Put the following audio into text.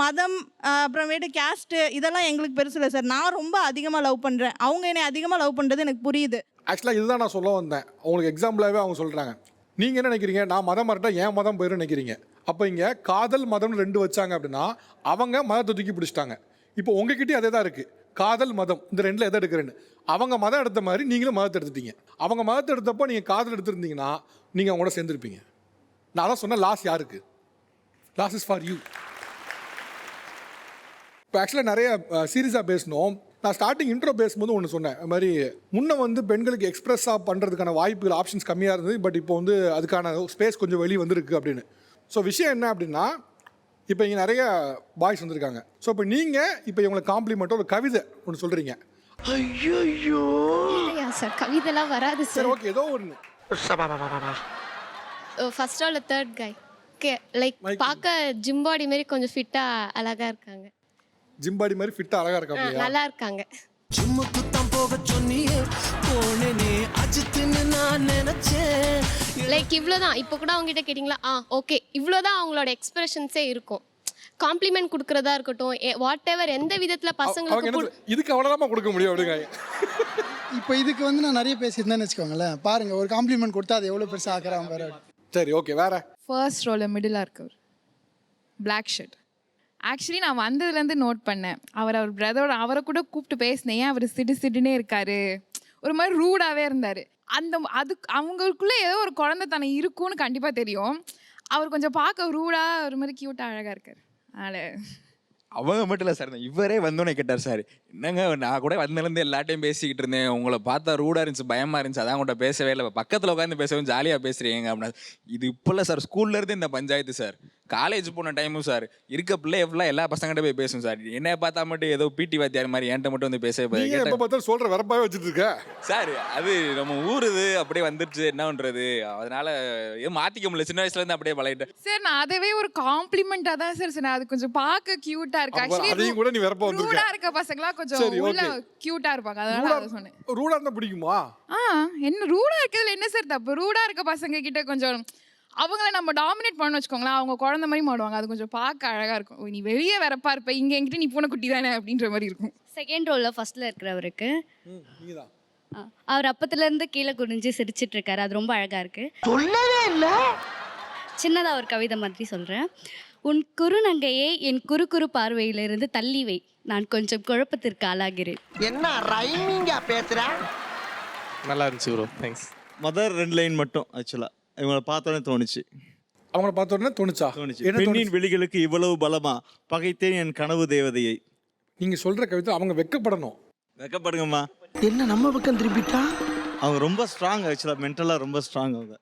மதம் அப்புறமேட்டு கேஸ்ட்டு இதெல்லாம் எங்களுக்கு பெருசு இல்லை சார். நான் ரொம்ப அதிகமாக லவ் பண்ணுறேன் அவங்க என்னை அதிகமாக லவ் பண்ணுறது எனக்கு புரியுது. ஆக்சுவலாக இதுதான் நான் சொல்ல வந்தேன். உங்களுக்கு எக்ஸாம்பிளாகவே அவங்க சொல்கிறாங்க நீங்கள் என்ன நினைக்கிறீங்க? நான் மதம் மாறிட்டா என் மதம் போயிடும் நினைக்கிறீங்க. அப்போ இங்கே காதல் மதம்னு ரெண்டு வச்சாங்க அப்படின்னா அவங்க மதத்தை தூக்கி பிடிச்சிட்டாங்க. இப்போ உங்ககிட்டயும் அதே தான் இருக்குது காதல் மதம் இந்த ரெண்டில் எதை எடுக்கிறேன்னு. அவங்க மதம் எடுத்த மாதிரி நீங்களும் மதத்தை எடுத்துட்டீங்க. அவங்க மதத்தை எடுத்தப்போ நீங்கள் காதல் எடுத்திருந்தீங்கன்னா நீங்கள் அவங்களோட சேர்ந்துருப்பீங்க. நான் அதான் சொன்னேன் லாஸ் யாருக்கு? லாஸ் இஸ் ஃபார் யூ இப்போ ஆக்சுவலாக நிறைய சீரியஸாக பேசணும் நான் ஸ்டார்டிங் இன்ட்ரோ பேசும்போது ஒன்று சொன்னேன். அது மாதிரி முன்ன வந்து பெண்களுக்கு எக்ஸ்பிரஸாக பண்ணுறதுக்கான வாய்ப்புகள் ஆப்ஷன்ஸ் கம்மியாக இருந்தது. பட் இப்போ வந்து அதுக்கான ஸ்பேஸ் கொஞ்சம் வெளியே வந்திருக்கு அப்படின்னு. ஸோ விஷயம் என்ன அப்படின்னா இப்போ இங்கே நிறைய பாய்ஸ் வந்திருக்காங்க. ஸோ இப்போ நீங்கள் இப்போ இவங்களை காம்ப்ளிமெண்ட்டோ ஒரு கவிதை ஒன்று சொல்கிறீங்க இல்லையா சார்? கவிதைலாம் வராது சரி. ஓகே ஏதோ ஒன்று ஃபர்ஸ்ட் ஆல் தேர்ட் கை ஓகே லைக். பார்க்க ஜிம் பாடி மாதிரி கொஞ்சம் ஃபிட்டாக அழகா இருக்காங்க. ஜிம்பாடி மாதிரி ஃபிட்டாக அழகாக இருக்கா நல்லா இருக்காங்க. ஜிம்முக்கு தான் போக சொன்னியே. போனேனே அஜித்துன்னு நான் நினைச்சேன். லைக் இவ்வளோதான் இப்போ கூட அவங்ககிட்ட கேட்டிங்களா? ஆ ஓகே இவ்வளோதான் அவங்களோட எக்ஸ்பிரஷன்ஸே இருக்கும். காம்ப்ளிமெண்ட் கொடுக்குறதா இருக்கட்டும் வாட் எவர் எந்த விதத்தில் பசங்களுக்கு இதுக்கு அவ்வளோதான் கொடுக்க முடியும் அப்படிங்க. இப்போ இதுக்கு வந்து நான் நிறைய பேசியிருந்தேன்னு வச்சுக்கோங்களேன். பாருங்க ஒரு காம்ப்ளிமெண்ட் கொடுத்தா அது எவ்வளோ பெருசாக ஆக்குறான் பாரு. சரி ஓகே வேற? ஃபர்ஸ்ட் ரோவில் மிடிலாக இருக்கவர். பிளாக் ஷர்ட் ஆக்சுவலி நான் வந்ததுலேருந்து நோட் பண்ணேன். அவர் அவர் பிரதரோட அவரை கூட கூப்பிட்டு பேசினேன். ஏன் அவர் சிடு சிடுனே இருக்காரு? ஒரு மாதிரி ரூடாகவே இருந்தார். அந்த அதுக்கு அவங்களுக்குள்ளே ஏதோ ஒரு குழந்தைத்தனம் இருக்கும்னு கண்டிப்பாக தெரியும். அவர் கொஞ்சம் பார்க்க ரூடாக ஒரு மாதிரி க்யூட்டாக அழகாக இருக்கார். அதனால். அவங்க மட்டும் இல்லை சார் இவரே வந்தோடனே கேட்டார் சார் என்னங்க நான் கூட வந்தலேருந்து எல்லாட்டையும் பேசிக்கிட்டு இருந்தேன். உங்களை பார்த்தா ரூடாக இருந்துச்சு பயமாக இருந்துச்சு. அதான் உங்கள்கிட்ட பேசவே இல்லை. பக்கத்தில் உட்காந்து பேசவும் ஜாலியாக பேசுகிறீங்க அப்படின்னா இது இப்போல்லாம் சார் ஸ்கூல்லேருந்து இந்த பஞ்சாயத்து சார். காலேஜ் போன டைமும் சார் இருக்க பிள்ளை ஃபுல்லாக எல்லா பசங்கள்ட்ட போய் பேசும் சார் என்னை பார்த்தா மட்டும் ஏதோ பிடி வாத்தியார் மாதிரி என்கிட்ட மட்டும் வந்து கேட்டேன். எப்போ பார்த்தாலும் சொல்கிற வரப்பாவே வச்சுட்டு இருக்க. சார் அது நம்ம ஊர் இது அப்படியே வந்துருச்சு என்ன பண்றது? அதனால ஏன் மாத்திக்க முடியல சின்ன வயசுல இருந்து அப்படியே பழகிட்டேன். சார் நான் அதவே ஒரு காம்ப்ளிமெண்ட்டாக தான் சார் சொன்னேன் அது கொஞ்சம் பார்க்க க்யூட்டாக இருக்கு. அதையும் கூட நீ வெறுப்பா வந்திருக்க. இருக்க பசங்களாம் கொஞ்சம் உள்ள. க்யூட்டாக இருப்பாங்க அதனால அதை சொன்னேன். ரூடாக இருந்தால் பிடிக்குமா? ஆ என்ன ரூடா இருக்கிறதுல என்ன சார் தப்பு? ரூடா இருக்க பசங்க கிட்ட கொஞ்சம் அவங்கள நம்ம டாமினேட் பண்ண வச்சுக்கோங்களேன் அவங்க குழந்தை மாதிரி மாடுவாங்க. அது கொஞ்சம் பார்க்க அழகா இருக்கும். நீ வெளியே வரப்பா இருப்ப. இங்க என்கிட்ட நீ பூனைக்குட்டி தானே? அப்படின்ற மாதிரி இருக்கும். செகண்ட் ரோலில் ஃபர்ஸ்ட்ல இருக்கிறவருக்கு அவர் அப்பத்துலேருந்து கீழே குனிஞ்சு சிரிச்சிட்டு இருக்காரு அது ரொம்ப அழகா இருக்கு. சொல்லவே இல்லை. சின்னதாக ஒரு கவிதை மாதிரி சொல்கிறேன் உன் குறுநங்கையை என் குறு குறு பார்வையிலிருந்து தள்ளி வை. நான் கொஞ்சம் குழப்பத்திற்கு ஆளாகிறேன். என்ன ரைமிங்கா பேசுற? நல்லா இருந்துச்சு ப்ரோ தேங்க்ஸ் மதர் ரெண்டு லைன் மட்டும் ஆக்சுவலாக இவங்களை பார்த்தோன்னே தோணுச்சு. அவங்கள பார்த்த உடனே தோணுச்சா? தோணுச்சு. என்ன பெண்ணின் தோணுச்சு? வெளிகளுக்கு இவ்வளவு பலமா? பகைத்தேன் என் கனவு தேவதையை. நீங்க சொல்ற கவிதை அவங்க வெக்கப்படணும். வெக்கப்படுங்கம்மா. என்ன நம்ம பக்கம் திருப்பிட்டா அவங்க ரொம்ப ஸ்ட்ராங் ஆக்சுவலாக மென்டலாக ரொம்ப ஸ்ட்ராங் அவங்க.